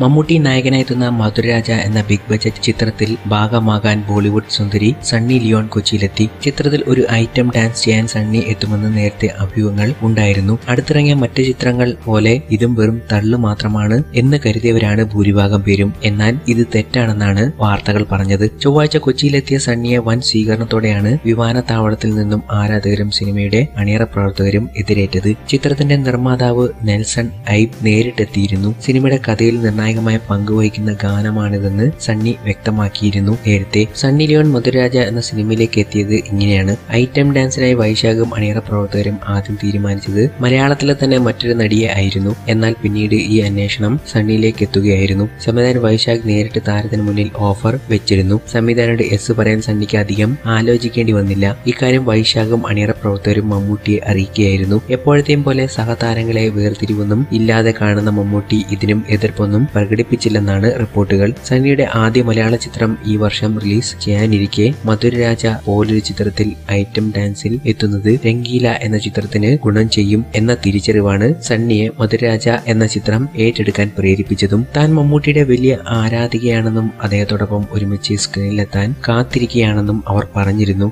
മമ്മൂട്ടി നായകനായെത്തുന്ന മധുരരാജ എന്ന big budget ചിത്രത്തിൽ ഭാഗമാകാൻ ബോളിവുഡ് സുന്ദരി സണ്ണി ലിയോൺ കൊച്ചിയിലെത്തി. ചിത്രത്തിൽ ഒരു ഐറ്റം ഡാൻസ് ചെയ്യാൻ സണ്ണി എത്തുമെന്ന് നേരത്തെ അഭ്യൂഹങ്ങൾ ഉണ്ടായിരുന്നു. അടുത്തിറങ്ങിയ മറ്റ് ചിത്രങ്ങൾ പോലെ ഇതും വെറും തള്ളു മാത്രമാണ് എന്ന് കരുതിയവരാണ് ഭൂരിഭാഗം പേരും. എന്നാൽ ഇത് തെറ്റാണെന്നാണ് വാർത്തകൾ പറഞ്ഞത്. ചൊവ്വാഴ്ച കൊച്ചിയിലെത്തിയ സണ്ണിയെ വൻ സ്വീകരണത്തോടെയാണ് വിമാനത്താവളത്തിൽ നിന്നും ആരാധകരും സിനിമയുടെ അണിയറ പ്രവർത്തകരും എതിരേറ്റത്. ചിത്രത്തിന്റെ നിർമ്മാതാവ് നെൽസൺ ഐബ് നേരിട്ടെത്തിയിരുന്നു. സിനിമയുടെ കഥയിൽ നിർണായകമായ പങ്കുവഹിക്കുന്ന ഗാനമാണിതെന്ന് സണ്ണി വ്യക്തമാക്കിയിരുന്നു. നേരത്തെ സണ്ണി ലിയോൺ മധുരാജ എന്ന സിനിമയിലേക്ക് എത്തിയത് ഇങ്ങനെയാണ്. ഐറ്റം ഡാൻസിനായി വൈശാഖും അണിയറ പ്രവർത്തകരും ആദ്യം തീരുമാനിച്ചത് മലയാളത്തിലെ തന്നെ മറ്റൊരു നടിയെ ആയിരുന്നു. എന്നാൽ പിന്നീട് ഈ അന്വേഷണം സണ്ണിയിലേക്ക് എത്തുകയായിരുന്നു. സംവിധായകൻ വൈശാഖ് നേരിട്ട് താരത്തിന് മുന്നിൽ ഓഫർ വെച്ചിരുന്നു. സംവിധാനോട് എസ് പറയാൻ സണ്ണിക്ക് അധികം ആലോചിക്കേണ്ടി വന്നില്ല. ഇക്കാര്യം വൈശാഖും അണിയറ പ്രവർത്തകരും മമ്മൂട്ടിയെ അറിയിക്കുകയായിരുന്നു. എപ്പോഴത്തെയും പോലെ സഹതാരങ്ങളെ വേർതിരിവൊന്നും ഇല്ലാതെ കാണുന്ന മമ്മൂട്ടി ഇതിനും എതിർപ്പൊന്നും പ്രകടിപ്പിച്ചില്ലെന്നാണ് റിപ്പോർട്ടുകൾ. സണ്ണിയുടെ ആദ്യ മലയാള ചിത്രം ഈ വർഷം റിലീസ് ചെയ്യാനിരിക്കെ മധുരരാജ പോലൊരു ചിത്രത്തിൽ ഐറ്റം ഡാൻസിൽ എത്തുന്നത് രംഗീല എന്ന ചിത്രത്തിന് ഗുണം ചെയ്യും എന്ന തിരിച്ചറിവാണ് സണ്ണിയെ മധുരരാജ എന്ന ചിത്രം ഏറ്റെടുക്കാൻ പ്രേരിപ്പിച്ചതും. താൻ മമ്മൂട്ടിയുടെ വലിയ ആരാധികയാണെന്നും അദ്ദേഹത്തോടൊപ്പം ഒരുമിച്ച് സ്ക്രീനിലെത്താൻ കാത്തിരിക്കുകയാണെന്നും അവർ പറഞ്ഞിരുന്നു.